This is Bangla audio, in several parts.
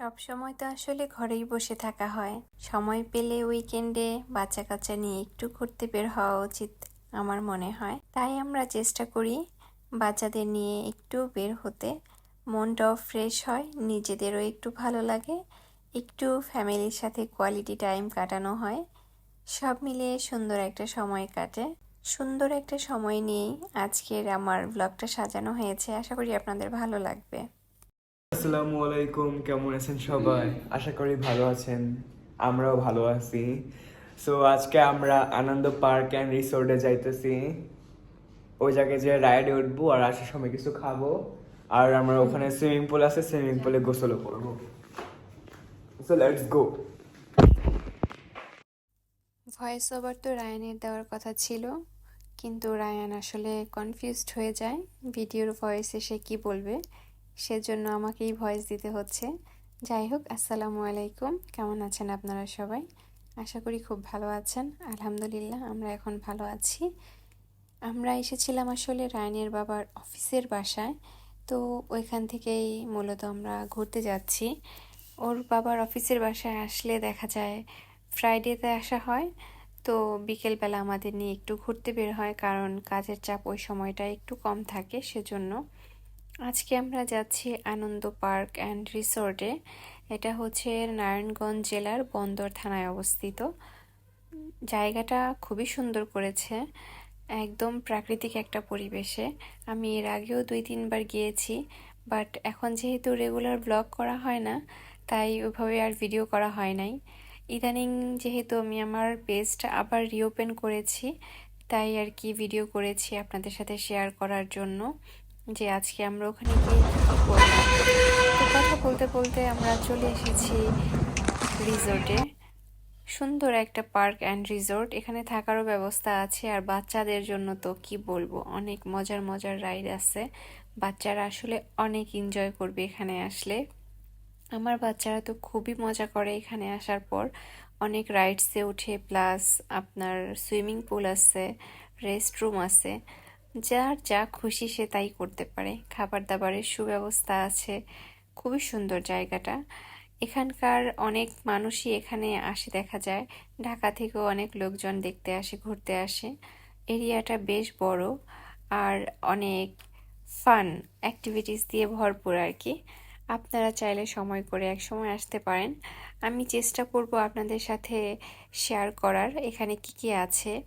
সব সময় তো আসলে ঘরেই বসে থাকা হয়। সময় পেলে উইকেন্ডে বাচ্চা কাচ্চা নিয়ে একটু ঘুরতে বের হওয়া উচিত আমার মনে হয়। তাই আমরা চেষ্টা করি বাচ্চাদের নিয়ে একটু বের হতে। মনটাও ফ্রেশ হয়, নিজেদেরও একটু ভালো লাগে, একটু ফ্যামিলির সাথে কোয়ালিটি টাইম কাটানো হয়। সব মিলিয়ে সুন্দর একটা সময় কাটে। সুন্দর একটা সময় নিয়েই আজকের আমার ব্লগটা সাজানো হয়েছে। আশা করি আপনাদের ভালো লাগবে। আসসালামু আলাইকুম, কেমন আছেন সবাই? আশা করি ভালো আছেন, আমরাও ভালো আছি। সো আজকে আমরা আনন্দ পার্ক অ্যান্ড রিসোর্টে যাইতেছি। ওই জায়গায় যে রাইডে উঠবো আর আসার সময় কিছু খাব। আর আমরা ওখানে সুইমিং পুল আছে, সুইমিং পুলে গোসলও করব। So let's go voice over তো রায়ানের দেওয়ার কথা ছিল। কিন্তু রায়ান আসলে কনফিউজড হয়ে যায়। ভিডিওর ভয়েসে সে কি বলবে? সেজন্য আমাকেই ভয়েস দিতে হচ্ছে। যাই হোক, আসসালামু আলাইকুম। কেমন আছেন আপনারা সবাই? আশা করি খুব ভালো আছেন। আলহামদুলিল্লাহ, আমরা এখন ভালো আছি। আমরা এসেছিলাম আসলে রায়নের বাবার অফিসের বাসায়। তো ওইখান থেকেই মূলত আমরা ঘুরতে যাচ্ছি। ওর বাবার অফিসের বাসায় আসলে দেখা যায় ফ্রাইডেতে আসা হয়। তো বিকেলবেলা আমাদের নিয়ে একটু ঘুরতে বের হয়, কারণ কাজের চাপ ওই সময়টা একটু কম থাকে, সেজন্য আজকে আমরা যাচ্ছি আনন্দ পার্ক অ্যান্ড রিসোর্টে। এটা হচ্ছে নারায়ণগঞ্জ জেলার বন্দর থানায় অবস্থিত। জায়গাটা খুবই সুন্দর করেছে, একদম প্রাকৃতিক একটা পরিবেশে। আমি এর আগেও দুই তিনবার গিয়েছি, বাট এখন যেহেতু রেগুলার ব্লগ করা হয় না, তাই ওইভাবে আর ভিডিও করা হয় নাই। ইদানিং যেহেতু আমি আমার পেজটা আবার রিওপেন করেছি, তাই আর কি ভিডিও করেছি আপনাদের সাথে শেয়ার করার জন্য। যে আজকে আমরা ওখানে গিয়ে কথা বলতে বলতে আমরা চলে এসেছি রিসোর্টে সুন্দর একটা পার্ক অ্যান্ড রিসোর্ট এখানে থাকারও ব্যবস্থা আছে। আর বাচ্চাদের জন্য তো কি বলব, অনেক মজার মজার রাইড আছে। বাচ্চারা আসলে অনেক এনজয় করবে এখানে আসলে। আমার বাচ্চারা তো খুবই মজা করে এখানে আসার পর। অনেক রাইডসে উঠে প্লাস আপনার সুইমিং পুল আছে রেস্টরুম আছে। যার যা খুশি সে তাই করতে পারে। খাবার দাবারের সুব্যবস্থা আছে। খুবই সুন্দর জায়গাটা। এখানকার অনেক মানুষই এখানে আসে দেখা যায়। ঢাকা থেকেও অনেক লোকজন দেখতে আসে, ঘুরতে আসে। এরিয়াটা বেশ বড় আর অনেক ফান অ্যাক্টিভিটিস দিয়ে ভরপুর আর কি। আপনারা চাইলে সময় করে এক সময় আসতে পারেন। আমি চেষ্টা করব আপনাদের সাথে শেয়ার করার। এখানে কি কি আছে?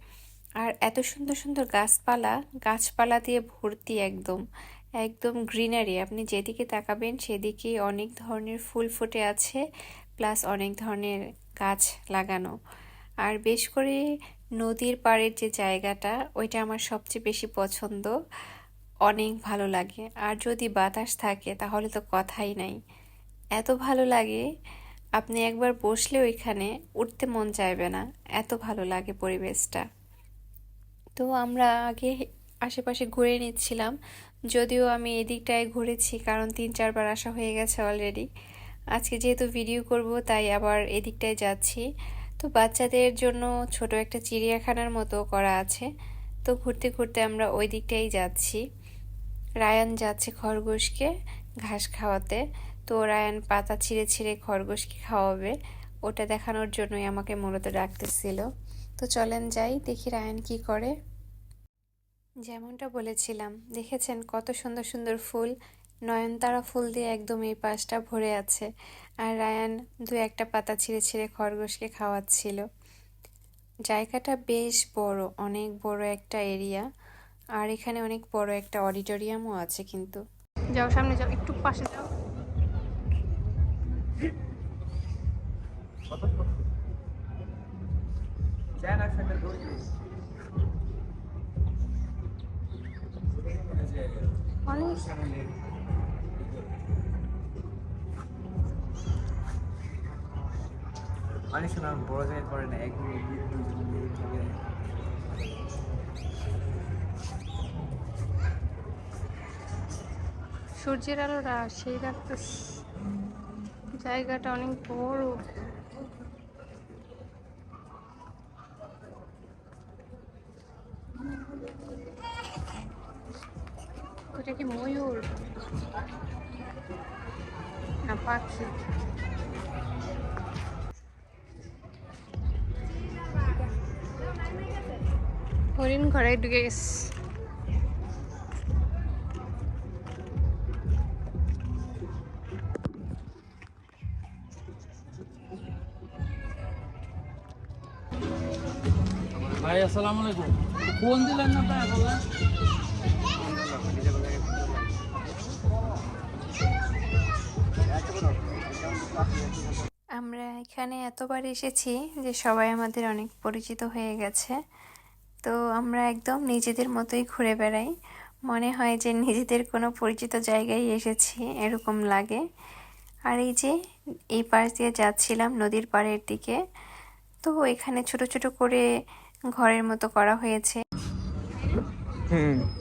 আর এত সুন্দর সুন্দর গাছপালা গাছপালা দিয়ে ভর্তি একদম একদম গ্রিনারি। আপনি যেদিকে তাকাবেন সেদিকে অনেক ধরনের ফুল ফুটে আছে, প্লাস অনেক ধরনের গাছ লাগানো। আর বেশ করে নদীর পাড়ের যে জায়গাটা, ওইটা আমার সবচেয়ে বেশি পছন্দ। অনেক ভালো লাগে। আর যদি বাতাস থাকে, তাহলে তো কথাই নাই। এত ভালো লাগে, আপনি একবার বসলে ওইখানে উঠতে মন চাইবে না। এত ভালো লাগে পরিবেশটা। তো আমরা আগে আশেপাশে ঘুরে নিচ্ছিলাম। যদিও আমি এদিকটায় ঘুরেছি, কারণ তিন চারবার আসা হয়ে গেছে অলরেডি আজকে যেহেতু ভিডিও করব, তাই আবার এদিকটায় যাচ্ছি। তো বাচ্চাদের জন্য ছোট একটা চিড়িয়াখানার মতো করা আছে। তো ঘুরতে ঘুরতে আমরা ওই দিকটাই যাচ্ছি। রায়ান যাচ্ছে খরগোশকে ঘাস খাওয়াতে। তো রায়ান পাতা ছিঁড়ে ছিঁড়ে খরগোশকে খাওয়াবে। ওটা দেখানোর জন্যই আমাকে মূলত ডাকতেছিল। তো চলেন যাই, দেখি রায়ান কি করে। যেমনটা বলেছিলাম দেখেছেন কত সুন্দর সুন্দর ফুল নয়নতারা ফুল দিয়ে একদম এই পাশটা ভরে আছে। আর রায়ান দু একটা পাতা ছিঁড়ে ছিঁড়ে খরগোশকে খাওয়াচ্ছিল। জায়গাটা বেশ বড় অনেক বড় একটা এরিয়া আর এখানে অনেক বড় একটা অডিটোরিয়ামও আছে কিন্তু। যাও সামনে যাও একটু পাশে যাও। অনেক অনেক সময় বড় জায়গায় করে না এক সূর্যের আলোটা সেই রাখতেছে জায়গাটা অনেক বড়। এটা কি ময়ূর না পাখি? হরিণ ঘরে ঢুকে গেছে। ভাই, আসসালামু আলাইকুম। কোন দিলেন না ভাই বলেন আমরা এখানে এতবার এসেছি যে সবাই আমাদের অনেক পরিচিত হয়ে গেছে। তো আমরা একদম নিজেদের মতোই ঘুরে বেড়াই। মনে হয় যে নিজেদের কোনো পরিচিত জায়গায় এসেছি, এরকম লাগে। আর এই যে, এই পাশ দিয়ে যাচ্ছিলাম নদীর পাড়ের দিকে। তো এখানে ছোট ছোট করে ঘরের মতো করা হয়েছে। হুম।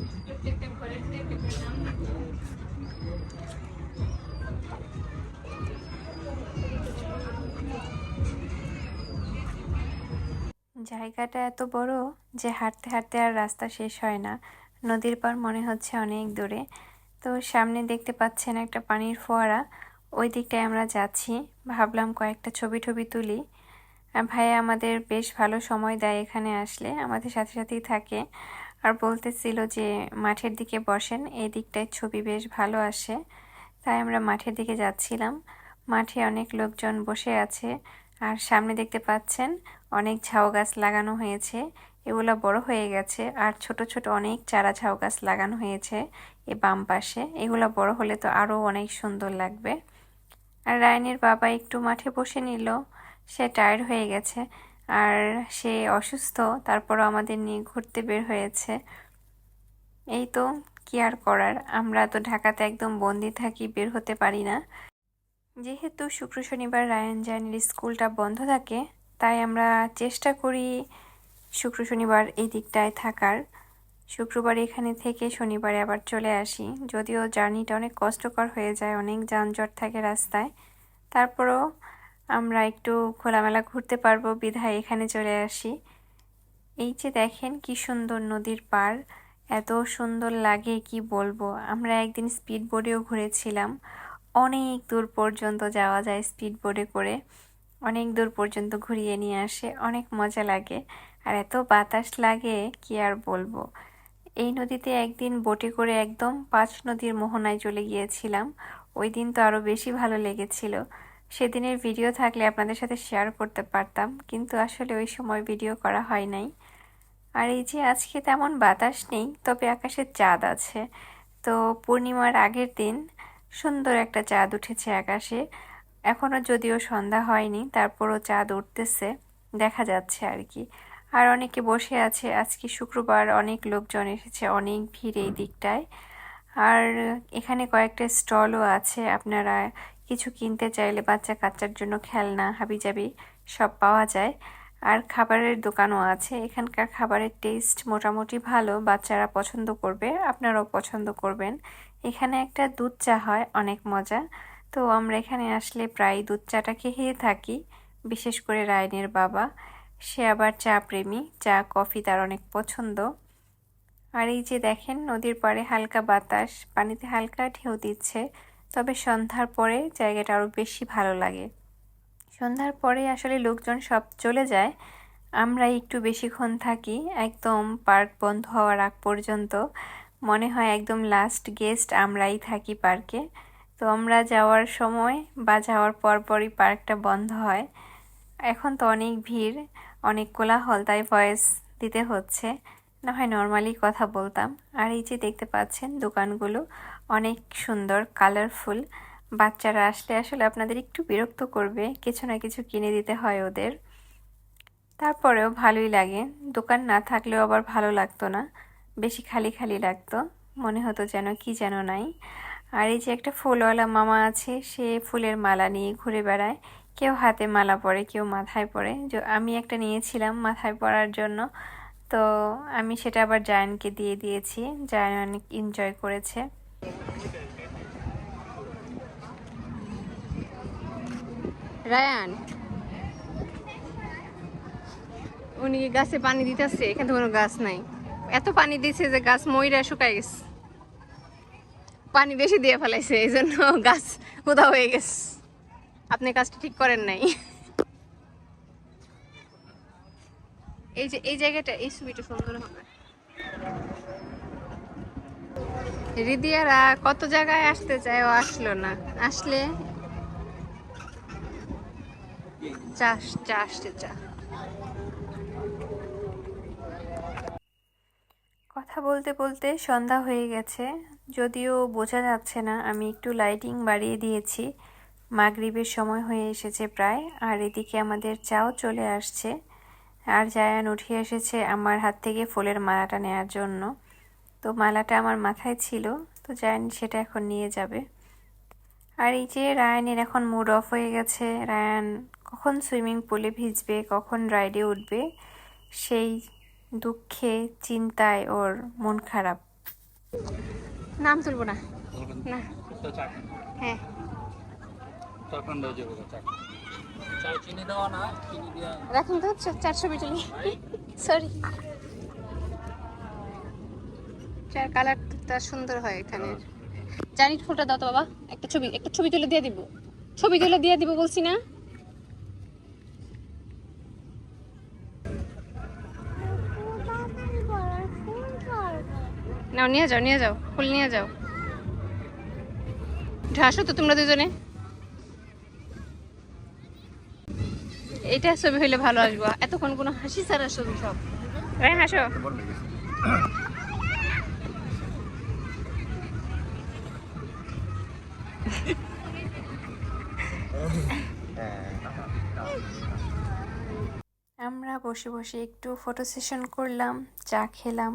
জায়গাটা এত বড় যে হাঁটতে হাঁটতে আর রাস্তা শেষ হয় না। নদীর পার মনে হচ্ছে অনেক দূরে। তো সামনে দেখতে পাচ্ছেন একটা পানির ফোয়ারা। ওই দিকটায় আমরা যাচ্ছি। ভাবলাম কয়েকটা ছবি টবি তুলি। আর ভাইয়া আমাদের বেশ ভালো সময় দেয় এখানে আসলে। আমাদের সাথে সাথেই থাকে। আর বলতেছিল যে মাঠের দিকে বসেন, এই দিকটায় ছবি বেশ ভালো আসে। তাই আমরা মাঠের দিকে যাচ্ছিলাম। মাঠে অনেক লোকজন বসে আছে। আর সামনে দেখতে পাচ্ছেন অনেক ঝাউ গাছ লাগানো হয়েছে, এগুলো বড় হয়ে গেছে, আর ছোট ছোট অনেক চারা ঝাউ গাছ লাগানো হয়েছে এ বাম পাশে। এগুলো বড় হলে তো আরও অনেক সুন্দর লাগবে। আর রায়নের বাবা একটু মাঠে বসে নিল, সে টায়ার্ড হয়ে গেছে, আর সে অসুস্থ, তারপরও আমাদের নিয়ে ঘুরতে বের হয়েছে। এই তো, কি আর করার? আমরা তো ঢাকাতে একদম বন্দি থাকি, বের হতে পারি না। যেহেতু শুক্র শনিবার রায়ন জানের স্কুলটা বন্ধ থাকে তাই আমরা চেষ্টা করি শুক্র শনিবার এই দিকটায় থাকার। শুক্রবার এখানে থেকে শনিবারে আবার চলে আসি। যদিও জার্নিটা অনেক কষ্টকর হয়ে যায়, অনেক যানজট থাকে রাস্তায়। তারপরও আমরা একটু খোলামেলা ঘুরতে পারব, বিধায় এখানে চলে আসি। এই যে দেখেন কি সুন্দর নদীর পার, এত সুন্দর লাগে কি বলব? আমরা একদিন স্পিড বোর্ডেও ঘুরেছিলাম। অনেক দূর পর্যন্ত যাওয়া যায় স্পিড বোর্ডে করে। অনেক দূর পর্যন্ত ঘুরিয়ে নিয়ে আসে, অনেক মজা লাগে। আর এত বাতাস লাগে, কি আর বলব? এই নদীতে একদিন বোটে করে একদম পাঁচ নদীর মোহনায় চলে গিয়েছিলাম। ওই দিন তো আরও বেশি ভালো লেগেছিল। সেদিনের ভিডিও থাকলে আপনাদের সাথে শেয়ার করতে পারতাম, কিন্তু আসলে ওই সময় ভিডিও করা হয় নাই। আর এই যে আজকে তেমন বাতাস নেই, তবে আকাশে চাঁদ আছে। তো পূর্ণিমার আগের দিন সুন্দর একটা চাঁদ উঠেছে আকাশে। এখনও যদিও সন্ধ্যা হয়নি, তারপরও চাঁদ উঠতেছে, দেখা যাচ্ছে আর কি। আর অনেকে বসে আছে, আজকে শুক্রবার অনেক লোকজন এসেছে, অনেক ভিড় এই দিকটায়। আর এখানে কয়েকটা স্টলও আছে, আপনারা কিছু কিনতে চাইলে বাচ্চা কাচ্চার জন্য খেলনা, হাবিজাবি সব পাওয়া যায়। আর খাবারের দোকানও আছে, এখানকার খাবারের টেস্ট মোটামুটি ভালো, বাচ্চারা পছন্দ করবে, আপনারাও পছন্দ করবেন। এখানে একটা দুধ চা হয়, অনেক মজা। তো আমরা এখানে আসলে প্রায় দুধ চাটা খেয়ে থাকি, বিশেষ করে রায়নের বাবা। সে আবার চা প্রেমী, চা, কফি তার অনেক পছন্দ। আর এই যে দেখেন, নদীর পাড়ে হালকা বাতাস, পানিতে হালকা ঢেউ দিচ্ছে, তবে সন্ধ্যার পরে জায়গাটা আরও বেশি ভালো লাগে। সন্ধ্যার পরে আসলে লোকজন সব চলে যায় আমরা একটু বেশিক্ষণ থাকি, একদম পার্ক বন্ধ হওয়ার আগ পর্যন্ত। মনে হয় একদম লাস্ট গেস্ট আমরাই থাকি পার্কে। তো আমরা যাওয়ার সময় বা যাওয়ার পরপরই পার্কটা বন্ধ হয়। এখন তো অনেক ভিড়, অনেক কোলাহল, তাই ভয়েস দিতে হচ্ছে। না হয় নর্মালি কথা বলতাম। আর এই যে দেখতে পাচ্ছেন দোকানগুলো, অনেক সুন্দর কালারফুল বাচ্চারা আসলে আসলে আপনাদের একটু বিরক্ত করবে, কিছু না কিছু কিনে দিতে হয় ওদের। তারপরেও ভালোই লাগে। দোকান না থাকলেও আবার ভালো লাগতো না। বেশি খালি খালি লাগতো। মনে হতো যেন কি যেন নাই। আর এই যে একটা ফুলওয়ালা মামা আছে, সে ফুলের মালা নিয়ে ঘুরে বেড়ায়। কেউ হাতে মালা পরে, কেউ মাথায় পরে। আমি একটা নিয়েছিলাম মাথায় পরার জন্য। তো আমি সেটা আবার জায়ানকে দিয়ে দিয়েছি। জায়ান অনেক এনজয় করেছে। রায়ান, উনি গাছে পানি দিতেছে, এখানে কোনো গাছ নাই। এত পানি দিছে যে গাছ ময়রা শুকাই গেছে। পানি বেশি দিয়ে ফেলাইছে এই জন্য গাছ উদা হয়ে গেছে। আপনি কাজটা ঠিক করেন নাই। এই যে, এই জায়গাটা, এই ছবিটা সুন্দর হবে। রিদিয়ারা কত জায়গায় আসতে চায়, ও আসলো না। আসলে চা চা আসছে চা কথা বলতে বলতে সন্ধ্যা হয়ে গেছে। যদিও বোঝা যাচ্ছে না, আমি একটু লাইটিং বাড়িয়ে দিয়েছি। মাগরিবের সময় হয়ে এসেছে প্রায়, আর এদিকে আমাদের চাও চলে আসছে। আর জায়ান উঠে এসেছে আমার হাত থেকে ফুলের মালাটা নেওয়ার জন্য। তো মালাটা আমার মাথায় ছিল, তো জায়ান সেটা এখন নিয়ে যাবে। আর এই যে রায়ানের এখন মুড অফ হয়ে গেছে, রায়ান কখন সুইমিং পুলে ভিজবে, কখন রাইডে উঠবে, সেই দুঃখে, চিন্তায় ওর মন খারাপ। নাম তুলবো না। না। হ্যাঁ। রাখুন তো চা- চার ছবি তুলি সরি চার কালারটা সুন্দর হয় এখানে। জানি ফুলটা দাও তো বাবা। একটা ছবি একটা ছবি তুলে দিয়ে দিব। ছবি তুলে দিয়ে দিব বলছি না? নাও, নিয়ে যাও নিয়ে যাও, ফুল নিয়ে যাও। হাসো তো তোমরা দুজনে। এইটা ছবি হইলে ভালো আসব। এতক্ষণ কোনো হাসি ছাড়া ছবি সব। রাই হাসো। আমরা বসে বসে একটু ফটো সেশন করলাম, চা খেলাম।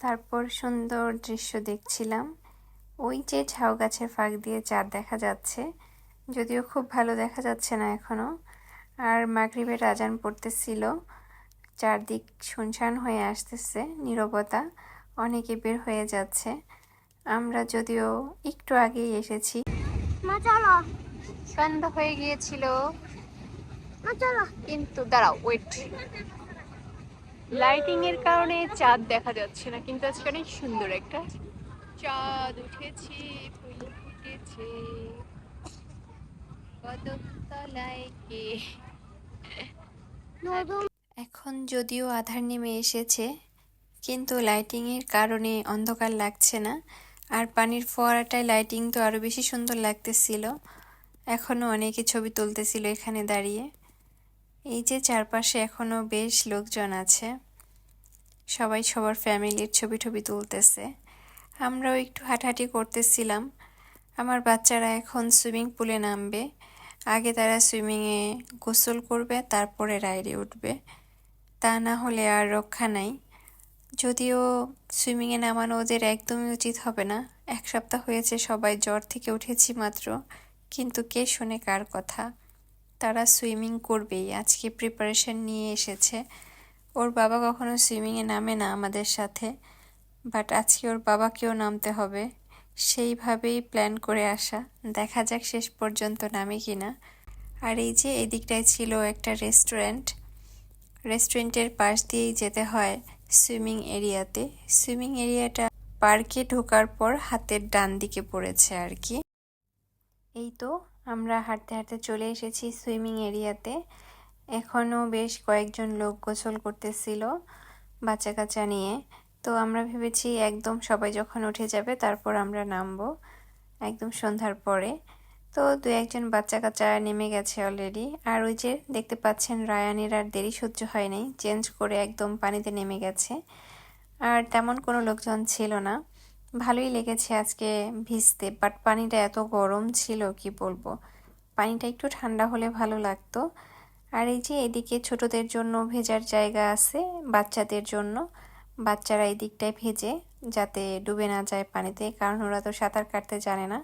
তারপর সুন্দর দৃশ্য দেখছিলাম। ওই যে ঝাউ গাছের ফাঁক দিয়ে চাঁদ দেখা যাচ্ছে। যদিও খুব ভালো দেখা যাচ্ছে না এখনও আর মাগরিবের আজান পড়তেছিল। চারদিক শুনশান হয়ে আসতেছে নীরবতা অনেকে বের হয়ে যাচ্ছে। আমরা যদিও একটু আগেই এসেছি। সন্ধ্যা হয়ে গিয়েছিল। কিন্তু দাঁড়াও ওয়েট লাইটিং এর কারণে চাঁদ দেখা যাচ্ছে না, কিন্তু আজকে অনেক সুন্দর একটা চাঁদ উঠেছে, ফুল ফুটেছে। এখন যদিও আধার নেমে এসেছে, কিন্তু লাইটিংয়ের কারণে অন্ধকার লাগছে না। আর পানির ফোয়ারাটায় লাইটিং তো আরও বেশি সুন্দর লাগতেছিল। এখনও অনেকে ছবি তুলতেছিল এখানে দাঁড়িয়ে। এই যে চারপাশে এখনও বেশ লোকজন আছে। সবাই সবার ফ্যামিলির ছবি টবি তুলতেছে। আমরাও একটু হাঁটাহাঁটি করতেছিলাম। আমার বাচ্চারা এখন সুইমিং পুলে নামবে। আগে তারা সুইমিংয়ে গোসল করবে, তারপরে রাইডে উঠবে। তা না হলে আর রক্ষা নাই। যদিও সুইমিংয়ে নামানো ওদের একদমই উচিত হবে না। এক সপ্তাহ হয়েছে, সবাই জ্বর থেকে উঠেছি মাত্র। কিন্তু কে শোনে কার কথা? তারা সুইমিং করবেই। আজকে প্রিপারেশন নিয়ে এসেছে। ওর বাবা কখনো সুইমিংয়ে নামে না আমাদের সাথে। বাট আজকে ওর বাবাকেও নামতে হবে। সেইভাবেই প্ল্যান করে আসা। দেখা যাক শেষ পর্যন্ত নামে কি না আর এই যে এই দিকটায় ছিল একটা রেস্টুরেন্ট রেস্টুরেন্টের পাশ দিয়েই যেতে হয় সুইমিং এরিয়াতে। সুইমিং এরিয়াটা পার্কে ঢোকার পর হাতের ডান দিকে পড়েছে আর কি। এই তো আমরা হাঁটতে হাঁটতে চলে এসেছি সুইমিং এরিয়াতে। এখনও বেশ কয়েকজন লোক গোসল করতেছিল বাচ্চা কাচ্চা নিয়ে। তো আমরা ভেবেছি একদম সবাই যখন উঠে যাবে তারপর আমরা নামবো একদম সন্ধ্যার পরে। তো দু একজন বাচ্চা কাচ্চা নেমে গেছে অলরেডি আর ওই যে দেখতে পাচ্ছেন রায়ানের আর দেরি সহ্য হয়নি চেঞ্জ করে একদম পানিতে নেমে গেছে। আর তেমন কোনো লোকজন ছিল না। ভালোই লেগেছে আজকে ভিজতে বাট পানিটা এত গরম ছিল, কি বলব? পানিটা একটু ঠান্ডা হলে ভালো লাগতো। আর এই যে এদিকে ছোটদের জন্য ভেজার জায়গা আছে, বাচ্চাদের জন্য। বাচ্চারা এই দিকটায় ভেজে যাতে ডুবে না যায় পানিতে, কারণ ওরা তো সাঁতার কাটতে জানে না।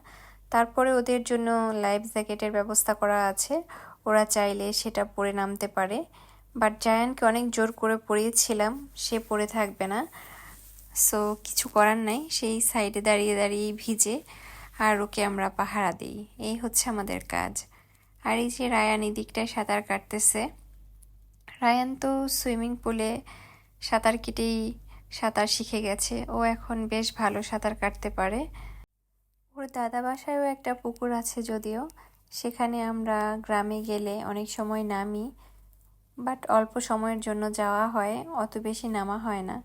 তারপরে ওদের জন্য লাইফ জ্যাকেটের ব্যবস্থা করা আছে। ওরা চাইলে সেটা পরে নামতে পারে। বাট জায়ানকে অনেক জোর করে পরিয়েছিলাম, সে পরে থাকবে না। সো কিছু করার নাই। সেই সাইডে দাঁড়িয়ে দাঁড়িয়ে ভিজে আর ওকে আমরা পাহারা দিই। এই হচ্ছে আমাদের কাজ। আর এই যে রায়ান এই দিকটায় সাঁতার কাটতেছে। রায়ান তো সুইমিং পুলে সাঁতার কেটেই সাঁতার শিখে গেছে। ও এখন বেশ ভালো সাঁতার কাটতে পারে। ওর দাদা বাসায়ও একটা পুকুর আছে যদিও। সেখানে আমরা গ্রামে গেলে অনেক সময় নামি, বাট অল্প সময়ের জন্য যাওয়া হয়। অত বেশি নামা হয় না।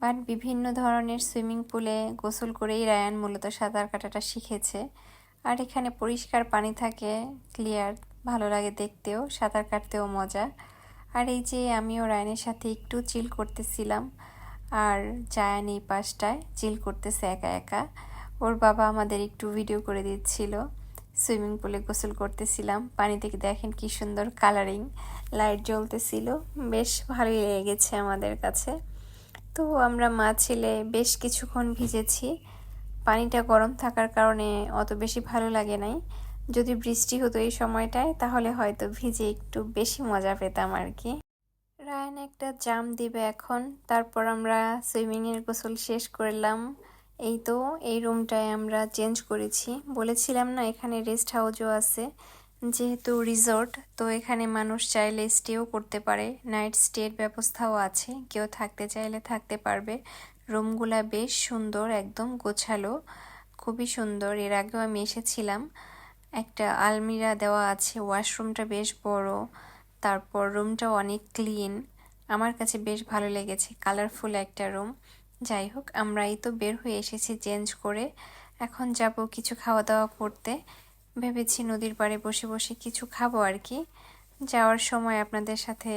বাট বিভিন্ন ধরনের সুইমিং পুলে গোসল করেই রায়ান মূলত সাঁতার কাটাটা শিখেছে। আর এখানে পরিষ্কার পানি থাকে, ক্লিয়ার, ভালো লাগে দেখতেও, সাঁতার কাটতেও মজা। আর এই যে আমিও রায়ানের সাথে একটু চিল করতেছিলাম, আর জায়ান এই পাশটায় চিল করতেছে একা একা। ওর বাবা আমাদের একটু ভিডিও করে দিচ্ছিল, সুইমিং পুলে গোসল করতেছিলাম। পানি থেকে দেখেন কি সুন্দর কালারিং লাইট জ্বলতেছিল। বেশ ভালোই লেগেছে আমাদের কাছে। তো আমরা মা ছেলে বেশ কিছুক্ষণ ভিজেছি। পানিটা গরম থাকার কারণে অত বেশি ভালো লাগে নাই। যদি বৃষ্টি হতো এই সময়টায়, তাহলে হয়তো ভিজে একটু বেশি মজা পেতাম আর কি। রায়ান একটা জাম দিবে এখন। তারপর আমরা সুইমিংয়ের গোসল শেষ করলাম। এই তো, এই রুমটায় আমরা চেঞ্জ করেছি। বলেছিলাম না, এখানে রেস্ট হাউজও আছে। যেহেতু রিসর্ট, তো এখানে মানুষ চাইলে স্টেও করতে পারে। নাইট স্টের ব্যবস্থাও আছে, কেউ থাকতে চাইলে থাকতে পারবে। রুমগুলা বেশ সুন্দর, একদম গোছালো, খুবই সুন্দর। এর আগেও আমি এসেছিলাম, একটা আলমিরা দেওয়া আছে, ওয়াশরুমটা বেশ বড়, তারপর রুমটাও অনেক ক্লিন। আমার কাছে বেশ ভালো লেগেছে, কালারফুল একটা রুম। যাই হোক আমরা এই তো বের হয়ে এসেছি চেঞ্জ করে। এখন যাব কিছু খাওয়া দাওয়া করতে। ভেবেছি নদীর পাড়ে বসে বসে কিছু খাব আর কি। যাওয়ার সময় আপনাদের সাথে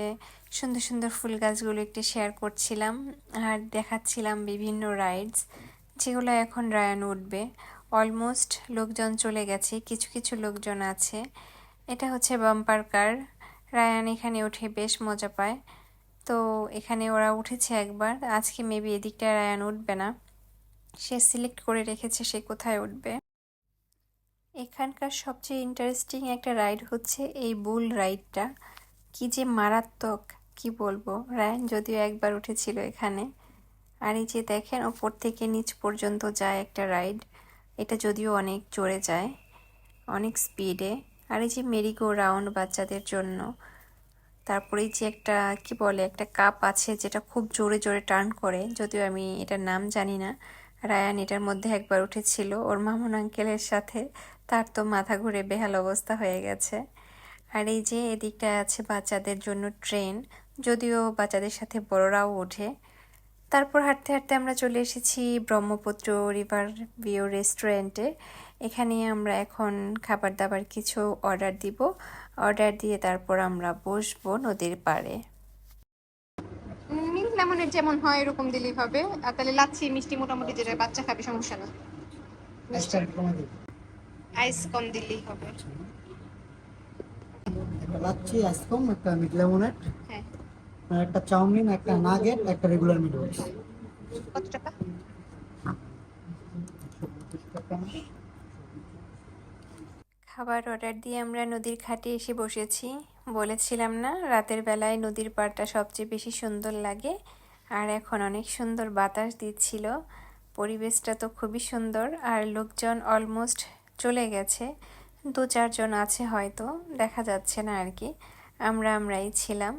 সুন্দর সুন্দর ফুল গাছগুলো একটু শেয়ার করছিলাম আর দেখাচ্ছিলাম বিভিন্ন রাইডস যেগুলো এখন রায়ান উঠবে। অলমোস্ট লোকজন চলে গেছে, কিছু কিছু লোকজন আছে। এটা হচ্ছে বাম্পার কার রায়ান এখানে উঠে বেশ মজা পায়। তো এখানে ওরা উঠেছে একবার, আজকে মেবি এদিকটা রায়ান উঠবে না। সে সিলেক্ট করে রেখেছে সে কোথায় উঠবে। এখানকার সবচেয়ে ইন্টারেস্টিং একটা রাইড হচ্ছে এই বুল রাইডটা কি যে মারাত্মক, কি বলব? রায়ান যদিও একবার উঠেছিল এখানে। আর এই যে দেখেন, ওপর থেকে নিচ পর্যন্ত যায় একটা রাইড এটা যদিও অনেক জোরে যায়, অনেক স্পিডে আর এই যে মেরিগো রাউন্ড বাচ্চাদের জন্য, তারপরে যে একটা, কি বলে, একটা কাপ আছে যেটা খুব জোরে জোরে টার্ন করে। যদিও আমি এটার নাম জানি না রায়ান এটার মধ্যে একবার উঠেছিল, ওর মামুন আঙ্কেলের সাথে। তার তো মাথা ঘুরে বেহাল অবস্থা হয়ে গেছে। আর এই যে এদিকটা আছে বাচ্চাদের জন্য ট্রেন যদিও বাচ্চাদের সাথে বড়রাও ওঠে। তারপর হাঁটতে হাঁটতে আমরা চলে এসেছি ব্রহ্মপুত্র রিভার ভিউ রেস্টুরেন্টে। এখানে আমরা এখন খাবার দাবার কিছু অর্ডার দিব। অর্ডার দিয়ে তারপর আমরা বসবো নদীর পাড়ে। মিন্ট লেমনের যেমন হয় এরকম দিলেই হবে। আর তাহলে লাচ্ছি মিষ্টি মোটামুটি যেটা বাচ্চা খাবে সমস্যা না। আইস কম দিলেই হবে। একটা লাচ্ছি একটা লেমনেড হ্যাঁ। আর একটা চাউমিন একটা নাগেট একটা রেগুলার নুডলস কত টাকা? খাবার অর্ডার দিয়ে আমরা নদীর ঘাটে এসে বসেছি। বলেছিলাম না রাতের বেলায় নদীর পাড়টা সবচেয়ে বেশি সুন্দর লাগে আর এখন অনেক সুন্দর বাতাস দিচ্ছিল। পরিবেশটা তো খুবই সুন্দর আর লোকজন অলমোস্ট চলে গেছে। দু চারজন আছে হয়তো, দেখা যাচ্ছে না আর কি। আমরা আমরাই ছিলাম।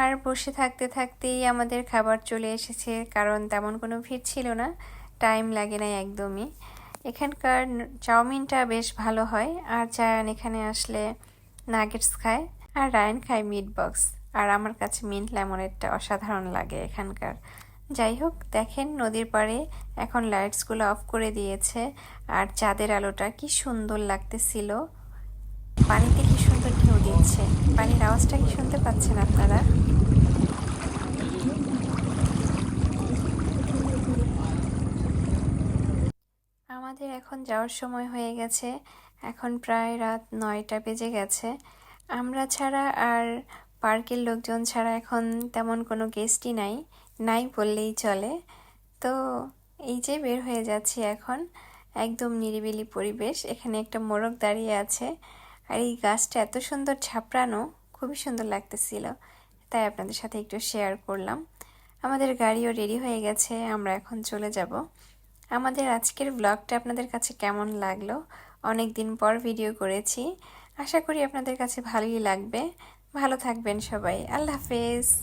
আর বসে থাকতে থাকতেই আমাদের খাবার চলে এসেছে, কারণ তেমন কোনো ভিড় ছিল না। টাইম লাগে না একদমই। এখানকার চাউমিনটা বেশ ভালো হয়। আর জায়ান এখানে আসলে নাগেটস খায়, আর রায়ন খায় মিট বক্স। আর আমার কাছে মিন্ট লেমনেরটা অসাধারণ লাগে এখানকার। যাই হোক, দেখেন নদীর পাড়ে এখন লাইটসগুলো অফ করে দিয়েছে আর চাঁদের আলোটা কি সুন্দর লাগতেছিল। পানিতে কি সুন্দর ঢেউ দিচ্ছে, পানির আওয়াজটা কি শুনতে পাচ্ছেন আপনারা? আমাদের এখন যাওয়ার সময় হয়ে গেছে, এখন প্রায় রাত নয়টা বেজে গেছে। আমরা ছাড়া আর পার্কের লোকজন ছাড়া এখন তেমন কোনো গেস্টই নাই। নাই বললেই চলে। তো এই যে বের হয়ে যাচ্ছি এখন, একদম নিরিবিলি পরিবেশ। এখানে একটা মোরগ দাঁড়িয়ে আছে। আর এই গাছটা এত সুন্দর ছাপড়ানো, খুবই সুন্দর লাগতেছিল। তাই আপনাদের সাথে একটু শেয়ার করলাম। আমাদের গাড়িও রেডি হয়ে গেছে, আমরা এখন চলে যাব। আমাদের আজকের ব্লগটা আপনাদের কাছে কেমন লাগল? অনেক দিন পর ভিডিও করেছি। আশা করি আপনাদের কাছে ভালোই লাগবে। ভালো থাকবেন সবাই। আল্লাহ হাফেজ।